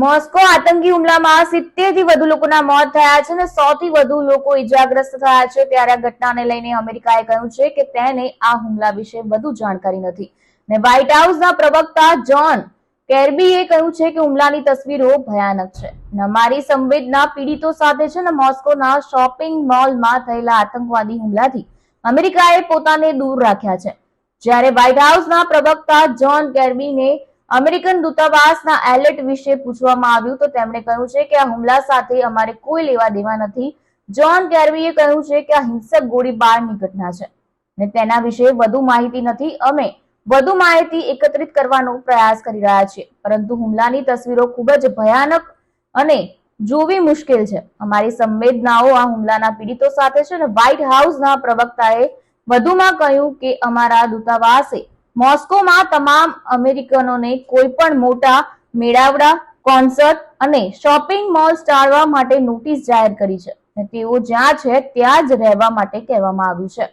Moscow આતંકી હુમલામાં સિત્તેરથી વધુ લોકોના મોત થયા છે અને સો થી વધુ લોકો ઇજાગ્રસ્ત થયા છે. ત્યારે આ ઘટનાને લઈને અમેરિકાએ કહ્યું છે કે તેને આ હુમલા વિશે વધુ જાણકારી નથી. ને વ્હાઇટ હાઉસના પ્રવક્તા જ્હોન કેર્બીએ કહ્યું છે કે હુમલાની તસવીરો ભયાનક છે. અમારી સંવેદના પીડિતો સાથે છે ને મોસ્કોના શોપિંગ મોલમાં થયેલા આતંકવાદી હુમલાથી અમેરિકાએ પોતાને દૂર રાખ્યા છે. જ્યારે વ્હાઇટ હાઉસના પ્રવક્તા જ્હોન કેર્બીને અમેરિકન દૂતાવાસના એલર્ટ વિશે પૂછવામાં આવ્યું તો તેમણે કહ્યું છે કે આ હુમલા સાથે અમારે કોઈ લેવા દેવા નથી. જ્હોન કેર્વીએ કહ્યું છે કે આ હિંસક ગોળીબારની ઘટના છે ને તેના વિશે વધુ માહિતી નથી. અમે વધુ માહિતી એકત્રિત કરવાનો પ્રયાસ કરી રહ્યા છીએ, પરંતુ હુમલાની તસવીરો ખૂબ જ ભયાનક અને જોવી મુશ્કેલ છે. અમારી સંવેદનાઓ આ હુમલાના પીડિતો સાથે છે અને વ્હાઇટ હાઉસના પ્રવક્તાએ વધુમાં કહ્યું કે અમારા દૂતાવાસે મોસ્કોમાં તમામ અમેરિકનોને કોઈ પણ મોટા મેળાવડા, કોન્સર્ટ અને શોપિંગ મોલ્સ ટાળવા માટે નોટિસ જાહેર કરી છે. તેઓ જ્યાં છે, ત્યાં જ રહેવા માટે કહેવામાં આવ્યું છે.